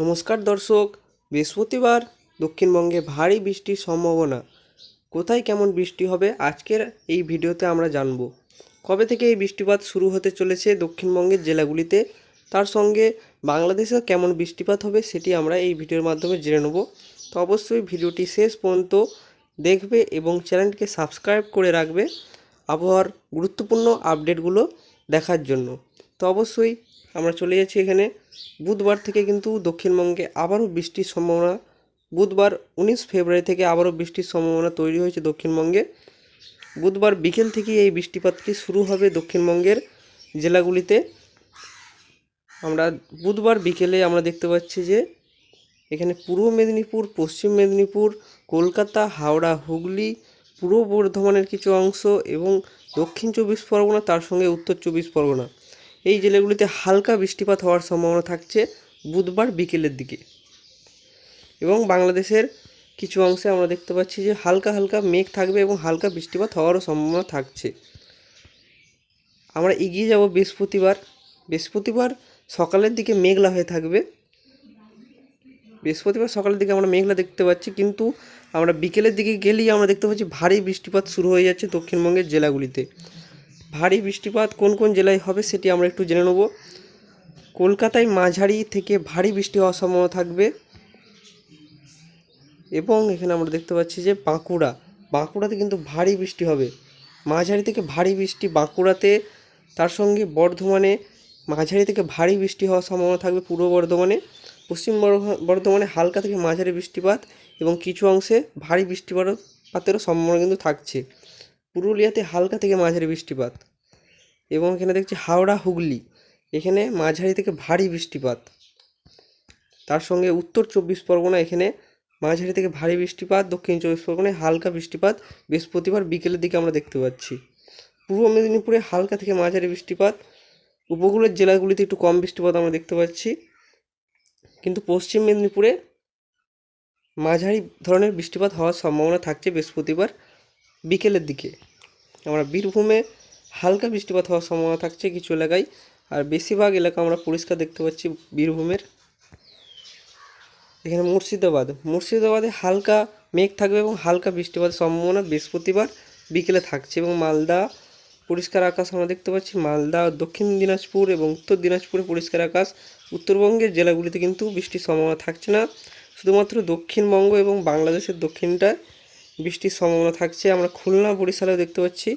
নমস্কার দর্শক, বৃহস্পতিবার দক্ষিণবঙ্গে ভারী বৃষ্টির সম্ভাবনা। কোথায় কেমন বৃষ্টি হবে? আজকের এই ভিডিওতে আমরা জানব। কবে থেকে এই বৃষ্টিপাত শুরু হতে চলেছে দক্ষিণবঙ্গের জেলাগুলিতে? তার সঙ্গে বাংলাদেশেও কেমন বৃষ্টিপাত হবে সেটি আমরা এই ভিডিওর মাধ্যমে জেনে নেব। তো অবশ্যই ভিডিওটি শেষ পর্যন্ত দেখবে এবং চ্যানেলটিকে সাবস্ক্রাইব করে রাখবে আবহাওয়ার গুরুত্বপূর্ণ আপডেটগুলো দেখার জন্য। তো অবশ্যই আমরা চলে যাচ্ছি এখানে। বুধবার থেকে কিন্তু দক্ষিণবঙ্গে আবারও বৃষ্টির সম্ভাবনা। বুধবার উনিশ ফেব্রুয়ারি থেকে আবারও বৃষ্টির সম্ভাবনা তৈরি হয়েছে দক্ষিণবঙ্গে। বুধবার বিকেল থেকেই এই বৃষ্টিপাতটি শুরু হবে দক্ষিণবঙ্গের জেলাগুলিতে? আমরা বুধবার বিকেলে আমরা দেখতে পাচ্ছি যে এখানে পূর্ব মেদিনীপুর, পশ্চিম মেদিনীপুর, কলকাতা, হাওড়া, হুগলি, পূর্ব বর্ধমানের কিছু অংশ এবং দক্ষিণ চব্বিশ পরগনা, তার সঙ্গে উত্তর চব্বিশ পরগনা। এই জেলাগুলিতে হালকা বৃষ্টিপাত হওয়ার সম্ভাবনা থাকছে বুধবার বিকেলের দিকে। এবং বাংলাদেশের কিছু অংশে আমরা দেখতে পাচ্ছি যে হালকা হালকা মেঘ থাকবে এবং হালকা বৃষ্টিপাত হওয়ারও সম্ভাবনা থাকছে। আমরা এগিয়ে যাব বৃহস্পতিবার। বৃহস্পতিবার সকালের দিকে মেঘলা হয়ে থাকবে। বৃহস্পতিবার সকালের দিকে আমরা মেঘলা দেখতে পাচ্ছি, কিন্তু আমরা বিকেলের দিকে গেলেই আমরা দেখতে পাচ্ছি ভারী বৃষ্টিপাত শুরু হয়ে যাচ্ছে দক্ষিণবঙ্গের জেলাগুলিতে। ভারী বৃষ্টিপাত কোন কোন জেলায় হবে সেটি আমরা একটু জেনে নেব। কলকাতায় মাঝারি থেকে ভারী বৃষ্টি হওয়ার সম্ভাবনা থাকবে এবং এখানে আমরা দেখতে পাচ্ছি যে বাঁকুড়া, বাঁকুড়াতে কিন্তু ভারী বৃষ্টি হবে। মাঝারি থেকে ভারী বৃষ্টি বাঁকুড়াতে, তার সঙ্গে বর্ধমানে মাঝারি থেকে ভারী বৃষ্টি হওয়ার সম্ভাবনা থাকবে পূর্ব বর্ধমানে। পশ্চিম বর্ধমানে হালকা থেকে মাঝারি বৃষ্টিপাত এবং কিছু অংশে ভারী বৃষ্টিপাতেরও সম্ভাবনা কিন্তু থাকছে। পুরুলিয়াতে হালকা থেকে মাঝারি বৃষ্টিপাত এবং এখানে দেখছি হাওড়া হুগলি, এখানে মাঝারি থেকে ভারী বৃষ্টিপাত। তার সঙ্গে উত্তর চব্বিশ পরগনা, এখানে মাঝারি থেকে ভারী বৃষ্টিপাত, দক্ষিণ চব্বিশ পরগনায় হালকা বৃষ্টিপাত, বৃহস্পতিবার বিকেলের দিকে আমরা দেখতে পাচ্ছি। পূর্ব মেদিনীপুরে হালকা থেকে মাঝারি বৃষ্টিপাত, উপকূলের জেলাগুলিতে একটু কম বৃষ্টিপাত আমরা দেখতে পাচ্ছি। কিন্তু পশ্চিম মেদিনীপুরে মাঝারি ধরনের বৃষ্টিপাত হওয়ার সম্ভাবনা থাকছে বৃহস্পতিবার বিকেলের দিকে। আমরা বীরভূমে হালকা বৃষ্টিপাত হওয়ার সম্ভাবনা থাকছে কিছু এলাকায়। আর বেশিরভাগ এলাকা আমরা পরিষ্কার দেখতে পাচ্ছি বীরভূমের। এখানে মুর্শিদাবাদ। মুর্শিদাবাদে হালকা মেঘ থাকবে এবং হালকা বৃষ্টিপাতের সম্ভাবনা বৃহস্পতিবার বিকেলে থাকছে এবং মালদা পরিষ্কার আকাশ আমরা দেখতে পাচ্ছি। মালদা, দক্ষিণ দিনাজপুর এবং উত্তর দিনাজপুরে পরিষ্কার আকাশ। উত্তরবঙ্গের জেলাগুলিতে কিন্তু বৃষ্টির সম্ভাবনা থাকছে না। শুধুমাত্র দক্ষিণবঙ্গ এবং বাংলাদেশের দক্ষিণটায় বৃষ্টির সম্ভাবনা থাকছে। আমরা খুলনা, বরিশালেও দেখতে পাচ্ছি।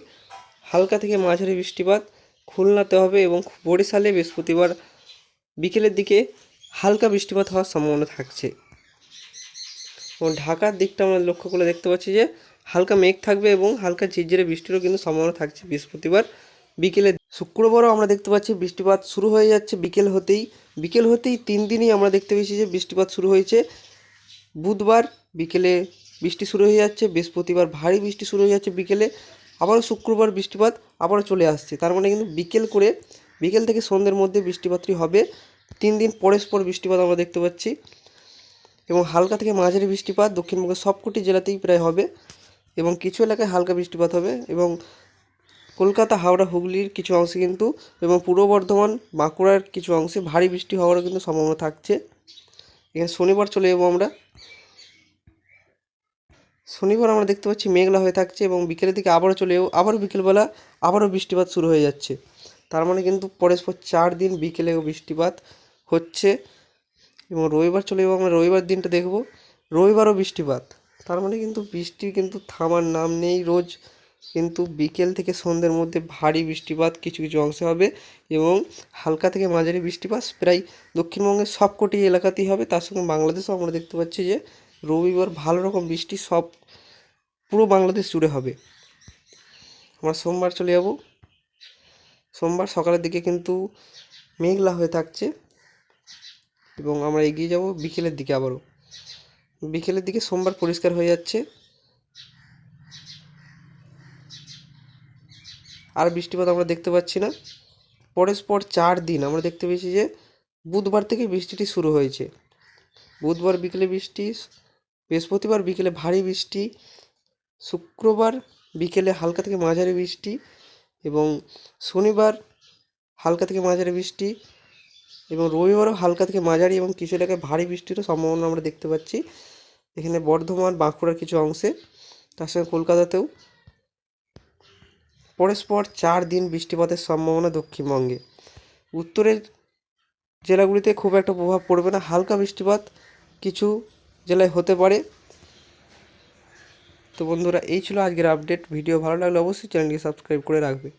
হালকা থেকে মাঝারি বৃষ্টিপাত খুলনাতে হবে এবং বরিশালে বৃহস্পতিবার বিকেলের দিকে হালকা বৃষ্টিপাত হওয়ার সম্ভাবনা থাকছে। এবং ঢাকার দিকটা আমরা লক্ষ্য করে দেখতে পাচ্ছি যে হালকা মেঘ থাকবে এবং হালকা ঝিরঝিরে বৃষ্টিরও কিন্তু সম্ভাবনা থাকছে বৃহস্পতিবার বিকেলে শুক্রবারও আমরা দেখতে পাচ্ছি বৃষ্টিপাত শুরু হয়ে যাচ্ছে বিকেল হতেই। বিকেল হতেই তিন দিনই আমরা দেখতে পেয়েছি যে বৃষ্টিপাত শুরু হয়েছে। বুধবার বিকেলে বৃষ্টি শুরু হয়ে যাচ্ছে, বৃহস্পতিবার ভারী বৃষ্টি শুরু হয়ে যাচ্ছে বিকেলে আবারও শুক্রবার বৃষ্টিপাত আবারও চলে আসছে। তার মানে কিন্তু বিকেল করে, বিকেল থেকে সন্ধ্যের মধ্যে বৃষ্টিপাতটি হবে। তিন দিন পরস্পর বৃষ্টিপাত আমরা দেখতে পাচ্ছি। এবং হালকা থেকে মাঝারি বৃষ্টিপাত দক্ষিণবঙ্গের সবকটি জেলাতেই প্রায় হবে এবং কিছু এলাকায় হালকা বৃষ্টিপাত হবে এবং কলকাতা, হাওড়া, হুগলির কিছু অংশে কিন্তু এবং পূর্ব বর্ধমান, বাঁকুড়ার কিছু অংশে ভারী বৃষ্টি হওয়ারও কিন্তু সম্ভাবনা থাকছে। এখানে শনিবার চলে যাব আমরা। শনিবার আমরা দেখতে পাচ্ছি মেঘলা হয়ে থাকছে এবং বিকেলের দিকে আবারও চলে যাব আবারও বিকেলবেলা আবারও বৃষ্টিপাত শুরু হয়ে যাচ্ছে। তার মানে কিন্তু পরস্পর চার দিন বিকেলেও বৃষ্টিপাত হচ্ছে এবং রবিবার চলে যাব আমরা রবিবার দিনটা দেখব, রবিবারও বৃষ্টিপাত। তার মানে কিন্তু বৃষ্টি কিন্তু থামার নাম নেই। রোজ কিন্তু বিকেল থেকে সন্ধ্যের মধ্যে ভারী বৃষ্টিপাত কিছু কিছু অংশে হবে এবং হালকা থেকে মাঝারি বৃষ্টিপাত প্রায় দক্ষিণবঙ্গের সবকটি এলাকাতেই হবে। তার সঙ্গে বাংলাদেশেও আমরা দেখতে পাচ্ছি যে রবিবার ভালো রকম বৃষ্টি সব পুরো বাংলাদেশ জুড়ে হবে। আমরা সোমবার চলে যাব। সোমবার সকালের দিকে কিন্তু মেঘলা হয়ে থাকছে এবং আমরা এগিয়ে যাব বিকেলের দিকে আবারও। বিকেলের দিকে সোমবার পরিষ্কার হয়ে যাচ্ছে। আর বৃষ্টিপাত আমরা দেখতে পাচ্ছি না। পরস্পর চার দিন আমরা দেখতে পেয়েছি যে বুধবার থেকে বৃষ্টিটি শুরু হয়েছে। বুধবার বিকেলে বৃষ্টি, বৃহস্পতিবার বিকেলে ভারী বৃষ্টি শুক্রবার বিকেলে হালকা থেকে মাঝারি বৃষ্টি এবং শনিবার হালকা থেকে মাঝারি বৃষ্টি এবং রবিবারও হালকা থেকে মাঝারি এবং কিছু এলাকায় ভারী বৃষ্টিরও সম্ভাবনা আমরা দেখতে পাচ্ছি। এখানে বর্ধমান, বাঁকুড়ার কিছু অংশে, তার সঙ্গে কলকাতাতেও পরস্পর চার দিন বৃষ্টিপাতের সম্ভাবনা দক্ষিণবঙ্গে। উত্তরের জেলাগুলিতে খুব একটা প্রভাব পড়বে না। হালকা বৃষ্টিপাত কিছু জেলায় হতে পারে। তো বন্ধুরা এই ছিল আজকের আপডেট ভিডিও ভালো লাগলে অবশ্যই চ্যানেলটি সাবস্ক্রাইব করে রাখবে।